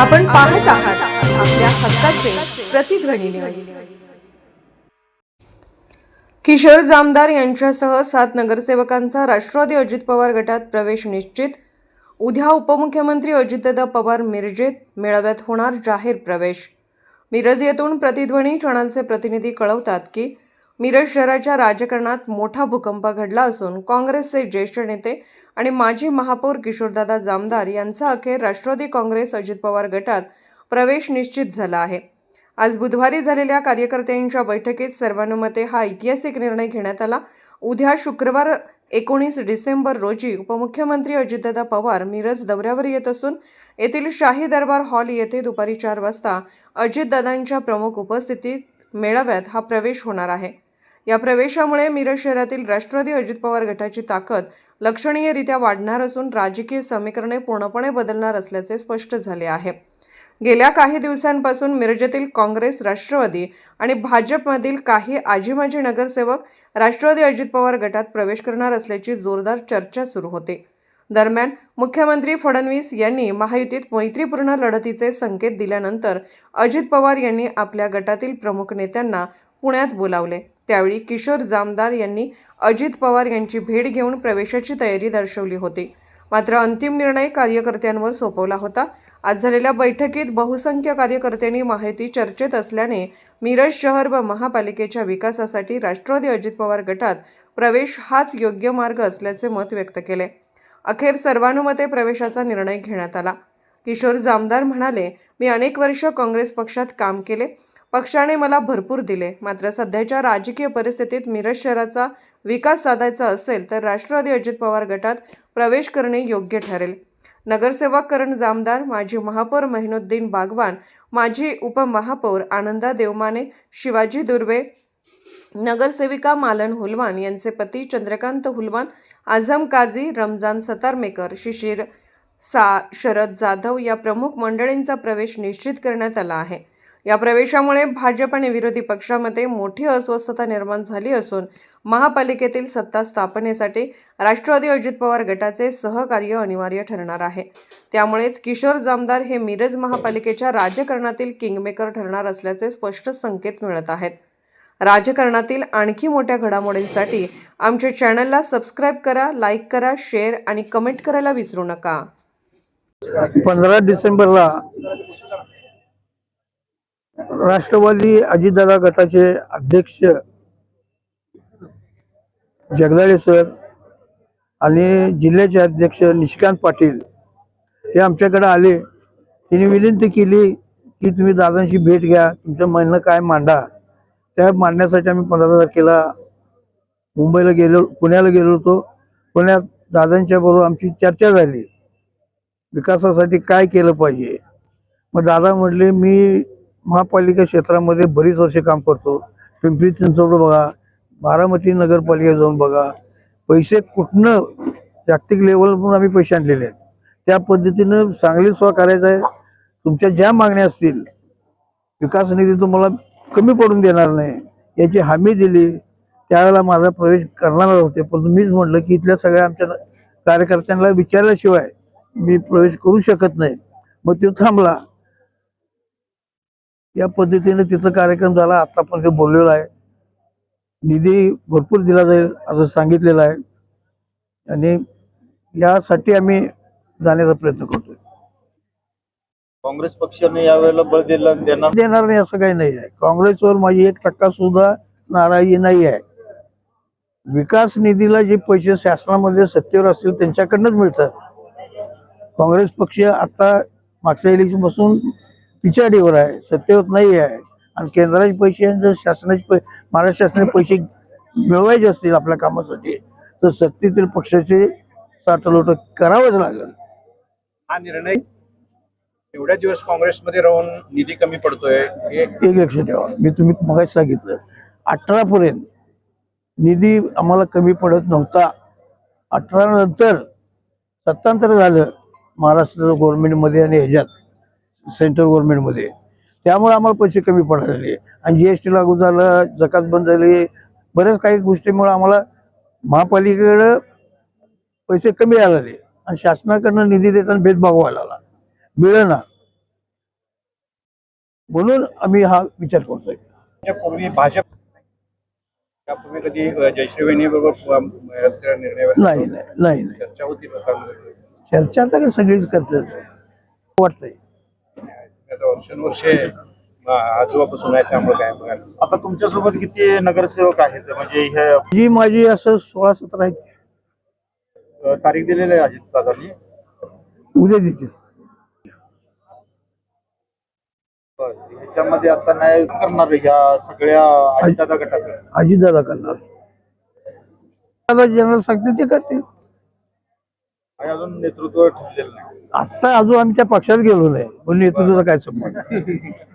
आपण पाहत आहात आपल्या हक्काचे प्रतिध्वनी किशोर जामदार यांच्यासह सात नगरसेवकांचा राष्ट्रवादी अजित पवार गटात प्रवेश निश्चित. उद्या उपमुख्यमंत्री अजितदादा पवार मिरजेत मेळाव्यात होणार जाहीर प्रवेश. मिरज येथून प्रतिध्वनी चॅनलचे प्रतिनिधी कळवतात की मिरज शहराच्या राजकारणात मोठा भूकंप घडला असून काँग्रेसचे ज्येष्ठ नेते आणि माजी महापौर किशोरदादा जामदार यांचा अखेर राष्ट्रवादी काँग्रेस अजित पवार गटात प्रवेश निश्चित झाला आहे. आज बुधवारी झालेल्या कार्यकर्त्यांच्या बैठकीत सर्वानुमते हा ऐतिहासिक निर्णय घेण्यात आला. उद्या शुक्रवार एकोणीस डिसेंबर रोजी उपमुख्यमंत्री अजितदादा पवार मिरज दौऱ्यावर येत असून येथील शाही दरबार हॉल येथे दुपारी चार वाजता अजितदादांच्या प्रमुख उपस्थितीत मेळाव्यात हा प्रवेश होणार आहे. या प्रवेशामुळे मिरज शहरातील राष्ट्रवादी अजित पवार गटाची ताकद लक्षणीयरित्या वाढणार असून राजकीय समीकरणे पूर्णपणे बदलणार असल्याचे स्पष्ट झाले आहे. गेल्या काही दिवसांपासून मिरजेतील काँग्रेस राष्ट्रवादी आणि भाजपमधील काही आजीमाजी नगरसेवक राष्ट्रवादी अजित पवार गटात प्रवेश करणार असल्याची जोरदार चर्चा सुरू होते. दरम्यान मुख्यमंत्री फडणवीस यांनी महायुतीत मैत्रीपूर्ण लढतीचे संकेत दिल्यानंतर अजित पवार यांनी आपल्या गटातील प्रमुख नेत्यांना पुण्यात बोलावले. त्यावेळी किशोर जामदार यांनी अजित पवार यांची भेट घेऊन प्रवेशाची तयारी दर्शवली होती. मात्र अंतिम निर्णय कार्यकर्त्यांवर सोपवला होता. आज झालेल्या बैठकीत बहुसंख्य कार्यकर्त्यांनी माहिती चर्चेत असल्याने मिरज शहर व महापालिकेच्या विकासासाठी राष्ट्रवादी अजित पवार गटात प्रवेश हाच योग्य मार्ग असल्याचे मत व्यक्त केले. अखेर सर्वानुमते प्रवेशाचा निर्णय घेण्यात आला. किशोर जामदार म्हणाले मी अनेक वर्ष काँग्रेस पक्षात काम केले. पक्षाने मला भरपूर दिले. मात्र सध्याच्या राजकीय परिस्थितीत मिरज शहराचा विकास साधायचा असेल तर राष्ट्रवादी अजित पवार गटात प्रवेश करणे योग्य ठरेल. नगरसेवक करण जामदार माजी महापौर महिनुद्दीन बागवान माजी उपमहापौर आनंदा देवमाने शिवाजी दुर्वे नगरसेविका मालन हुलवान यांचे पती चंद्रकांत हुलवान आझम काझी रमजान सतारमेकर शिशिर सा शरद जाधव या प्रमुख मंडळींचा प्रवेश निश्चित करण्यात आला आहे. या प्रवेशामुळे भाजप आणि विरोधी पक्षामध्ये मोठी अस्वस्थता निर्माण झाली असून महापालिकेतील सत्ता स्थापनेसाठी राष्ट्रवादी अजित पवार गटाचे सहकार्य अनिवार्य ठरणार आहे. त्यामुळेच किशोर जामदार हे मिरज महापालिकेच्या राजकारणातील किंगमेकर ठरणार असल्याचे स्पष्ट संकेत मिळत आहेत. राजकारणातील आणखी मोठ्या घडामोडींसाठी आमच्या चॅनलला सबस्क्राईब करा लाईक करा शेअर आणि कमेंट करायला विसरू नका. पंधरा डिसेंबरला राष्ट्रवादी अजितदादा गटाचे अध्यक्ष जगदाळे सर आणि जिल्ह्याचे अध्यक्ष निशिकांत पाटील हे आमच्याकडे आले. त्यांनी विनंती केली की तुम्ही दादांशी भेट घ्या तुमचं म्हणणं काय मांडा. त्या मांडण्यासाठी आम्ही पंधरा तारखेला मुंबईला गेलो पुण्याला गेलो होतो. पुण्यात दादांच्या बरोबर आमची चर्चा झाली. विकासासाठी काय केलं पाहिजे? मग दादा म्हटले मी महापालिका क्षेत्रामध्ये बरीच वर्षे काम करतो. पिंपरी चिंचवड बघा बारामती नगरपालिका जाऊन बघा. पैसे कुठनं जागतिक लेवलवरून आम्ही पैसे आणलेले आहेत. त्या पद्धतीनं चांगली सोय करायचं आहे. तुमच्या ज्या मागण्या असतील विकास निधी तुम्हाला कमी पडून देणार नाही. याची हमी दिली. त्यावेळेला माझा प्रवेश करणार होते. पण मीच म्हटलं की इथल्या सगळ्या आमच्या कार्यकर्त्यांना विचारल्याशिवाय मी प्रवेश करू शकत नाही. मग तो थांबला. या पद्धतीने तिथं कार्यक्रम झाला. आता पण ते बोललेला आहे. निधी भरपूर दिला जाईल असं सांगितलेलं आहे. आणि यासाठी आम्ही जाण्याचा प्रयत्न करतोय. काँग्रेस पक्षाने यावेळेला बळ दिलं देणार देणार नाही असं काही नाही आहे. काँग्रेसवर माझी एक टक्का सुद्धा नाराजी नाही आहे. विकास निधीला जे पैसे शासनामध्ये सत्तेवर असतील त्यांच्याकडनंच मिळतात. काँग्रेस पक्ष आता मागच्या इलेक्शनपासून पिछाडीवर आहे सत्तेवर नाही आहे. आणि केंद्राचे पैसे आणि जर शासनाचे पै महाराष्ट्र शासनाचे पैसे मिळवायचे असतील आपल्या कामासाठी तर सत्तेतील पक्षाचे साठलोट करावंच लागेल. हा निर्णय एवढ्या दिवस काँग्रेसमध्ये राहून निधी कमी पडतोय हे एक लक्षात ठेवा. मी तुम्ही मग सांगितलं अठरा पर्यंत निधी आम्हाला कमी पडत नव्हता. अठरा नंतर सत्तांतर झालं महाराष्ट्र गव्हर्नमेंटमध्ये आणि ह्याच्यात. सेंट्रल गव्हर्नमेंटमध्ये. त्यामुळे आम्हाला पैसे कमी पडायला आणि जी एस टी लागू झालं जकात बंद झाली बऱ्याच काही गोष्टीमुळे आम्हाला महापालिकेकडं पैसे कमी आलेले आणि शासनाकडनं निधी देताना भेदभाव व्हायला लागला. मिळेना. म्हणून आम्ही हा विचार करतोय. त्यापूर्वी भाजप त्यापूर्वी कधी अ, जयश्री वहिनी बरोबर निर्णय नाही नाही नाही नाही. चर्चा होती लोकांमध्ये चर्चा तर सगळीच करतात. वाटतंय. आता वर्षानुवर्षे आजोबापासून आहे त्यामुळे काय बघायला आता तुमच्यासोबत किती नगरसेवक आहेत? म्हणजे हे जी माझी असं सोळा सतरा आहेत. अ, तारीख दिलेली आहे अजित दादांनी. उद्या देतील. ह्याच्यामध्ये आता नाही करणार ह्या सगळ्या अजितदादा गटाचं. अजितदादा करणार. दादा ज्यांना सांगतील ते करतील. अजून नेतृत्व ठरलेलं नाही. आता अजून आम्ही त्या पक्षात गेलो नाही. पण नेतृत्वाचा काय संबंध?